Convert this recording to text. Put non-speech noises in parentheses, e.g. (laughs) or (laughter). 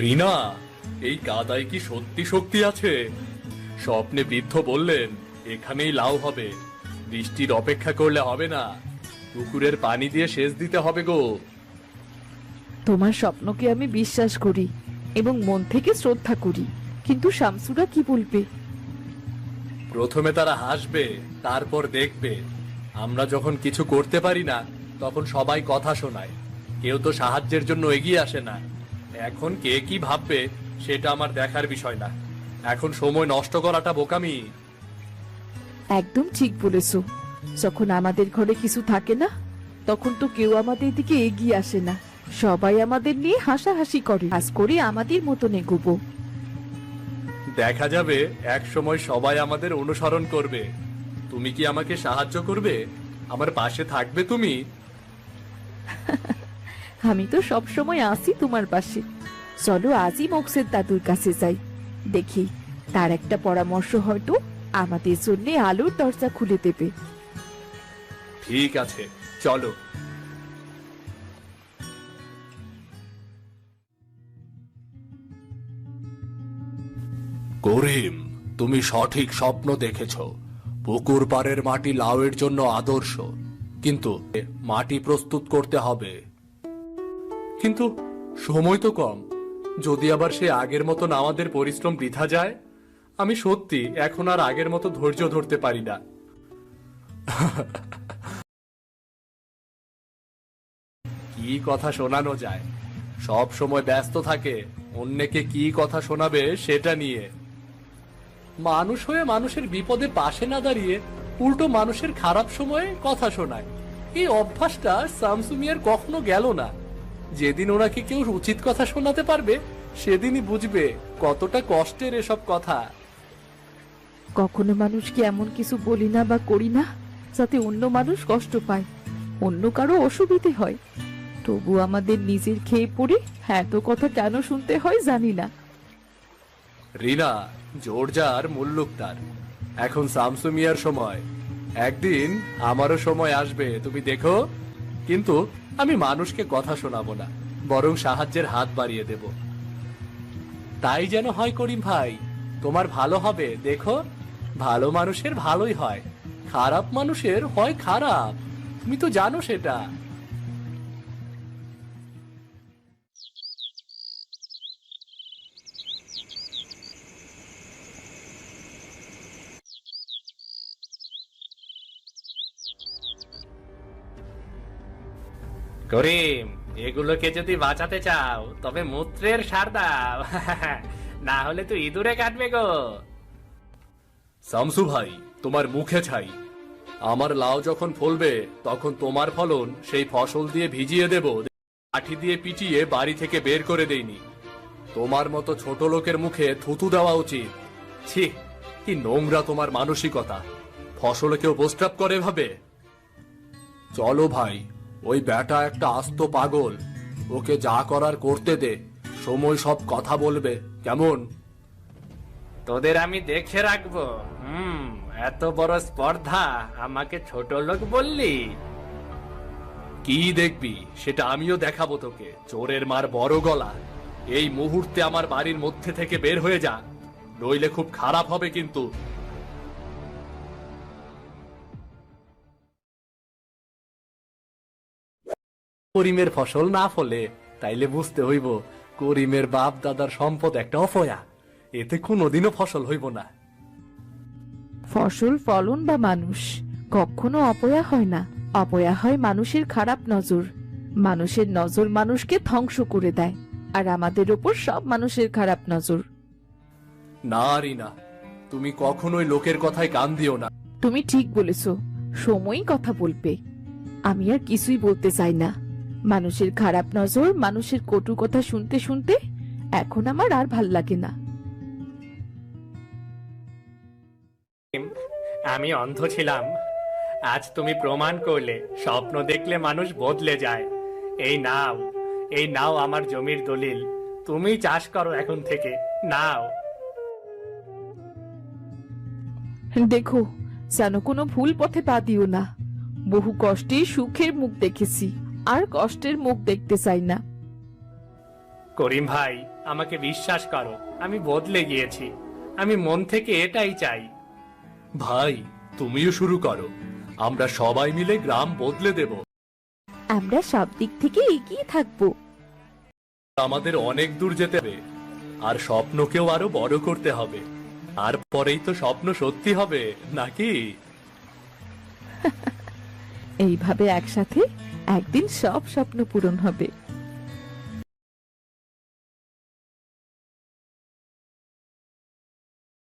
রিনা এই কাদায় কি সত্যি শক্তি আছে? স্বপ্নে বৃদ্ধ বললেন এখানেই লাউ হবে। বৃষ্টির অপেক্ষা করলে হবে না। পুকুরের পানি দিয়ে সেচ দিতে হবে গো। তোমার স্বপ্নকে আমি বিশ্বাস করি এবং মন থেকে শ্রদ্ধা করি। কিন্তু শামসুরা কি বলবে? প্রথমে তারা হাসবে তারপর দেখবে। আমরা যখন কিছু করতে পারি না তখন সবাই কথা শোনায়। কেউ তো সাহায্যের জন্য এগিয়ে আসে না। এখন কে কি ভাববে সেটা আমার দেখার বিষয় না। এখন সময় নষ্ট করাটা বোকামি। একদম ঠিক বলেছ। যখন আমাদের ঘরে কিছু থাকে না তখন তো কেউ আমাদের দিকে এগিয়ে আসে না। সবাই আমাদের নিয়ে হাসাহাসি করে। আজ করে আমাদের মতো নেগুবো দেখা যাবে এক সময় সবাই আমাদের অনুসরণ করবে। তুমি কি আমাকে সাহায্য করবে? আমার পাশে থাকবে তুমি? (laughs) আমি তো সব সময় আসি তোমার পাশে। চলো আজই মকসেদ দাদুর কাছে যাই। দেখি, তার একটা পরামর্শ হয়তো আমাদের জন্য আলোর দরজা খুলে দেবে। ঠিক আছে, চলো। করিম, তুমি সঠিক স্বপ্ন দেখেছ। পুকুর পাড়ের মাটি লাউয়ের জন্য আদর্শ। কিন্তু মাটি প্রস্তুত করতে হবে। কিন্তু সময় তো কম। যদি আবার সে আগের মতন আমাদের পরিশ্রম বৃথা যায়, আমি সত্যি এখন আর আগের মতো ধৈর্য ধরতে পারি না। কি কথা শোনানো যায়? সব সময় ব্যস্ত থাকে, অন্যকে কি কথা শোনাবে সেটা নিয়ে। মানুষ হয়ে মানুষের বিপদে পাশে না দাঁড়িয়ে উল্টো মানুষের খারাপ সময়ে কথা শোনায়। এই অভ্যাসটা সামসুমিয়ার কখনো গেল না। যেদিন ওনাকে কেউ উচিত কথা শোনাতে পারবে সেদিনই বুঝবে কতটা কষ্টের এসব কথা। কখনো মানুষকে এমন কিছু বলি না বা করি না যাতে অন্য মানুষ কষ্ট পায়? অন্য কারও অসুবিধে হয়। তবু আমাদের নিজের খেয়ে পড়ে এত কথা কেন শুনতে হয় জানি না। রিনা জোরজার মুল্লুক তার এখন সামসুমিয়ার সময়। একদিন আমারও সময় আসবে তুমি দেখো। কিন্তু আমি মানুষকে কথা শোনাবো না, বরং সাহায্যের হাত বাড়িয়ে দেব। তাই যেন হয় করিম ভাই, তোমার ভালো হবে, দেখো, ভালো মানুষের ভালোই হয়, খারাপ মানুষের হয় খারাপ, তুমি তো জানো সেটা। করিম, এগুলোকে যদি বাঁচাতে চাও, তবে মূত্রের সার দাও। (laughs) না হলে তো ইঁদুরে কাটবে গো। শামসু ভাই, তোমার মুখে ছাই। আমার লাউ যখন ফলবে, তখন তোমার ফলন সেই ফসল দিয়ে ভিজিয়ে দেব। লাঠি দিয়ে পিটিয়ে বাড়ি থেকে বের করে দেইনি। তোমার মতো ছোট লোকের মুখে থুতু দেওয়া উচিত। ছি, কি নোংরা তোমার মানসিকতা। ফসলে কেউ প্রস্তাব করে ভাবে চলো ভাই ওই ব্যাটা একটা আস্ত পাগল। ওকে যা করার করতে দে। সময় সব কথা বলবে। কেমন? তোদের আমি দেখে রাখব। হুম এত বড় স্পর্ধা আমাকে ছোট লোক বললি? কি দেখবি? সেটা আমিও দেখাবো তোকে। চোরের মার বড় গলা। এই মুহূর্তে আমার বাড়ির মধ্যে থেকে বের হয়ে যা। নইলে খুব খারাপ হবে কিন্তু। করিমের ফসল না ফলে তাইলে বুঝতে হইব করিমের বাপ দাদার সম্পদ একটা অফয়া। এতে কোনোদিনও ফসল হইব না। ফসল ফলন বা মানুষ কখনো অপয়া হয় না। অপয়া হয় মানুষের খারাপ নজর। মানুষের নজর মানুষকে ধ্বংস করে দেয় আর আমাদের ওপর সব মানুষের খারাপ নজর। না রিনা তুমি কখনোই লোকের কথায় কান দিও না। তুমি ঠিক বলেছ সময়ই কথা বলবে। আমি আর কিছুই বলতে চাই না। মানুষের খারাপ নজর মানুষের কটু কথা শুনতে শুনতে এখন আমার আর ভালো লাগে না। আমি অন্ধ ছিলাম। আজ তুমি প্রমাণ করলে স্বপ্ন দেখলে মানুষ বদলে যায়। এই নাও এই নাও আমার জমির দলিল। তুমি চাষ করো এখন থেকে নাও। দেখো যেন কোনো ভুল পথে পা দিও না। বহু কষ্টে সুখের মুখ দেখেছি। আর কষ্টের মুখ দেখতে চাই না। করিম ভাই আমাকে বিশ্বাস করো আমি বদলে গিয়েছি। আমি মন থেকে এটাই চাই। ভাই তুমিও শুরু করো। আমরা সবাই মিলে গ্রাম বদলে দেব। আমরা সব দিক থেকে এগিয়ে থাকব। আমাদের অনেক দূর যেতে হবে। আর স্বপ্নকেও আরও বড় করতে হবে। আর পরেই তো স্বপ্ন সত্যি হবে নাকি? (laughs) এইভাবে একসাথে একদিন সব স্বপ্ন পূরণ হবে।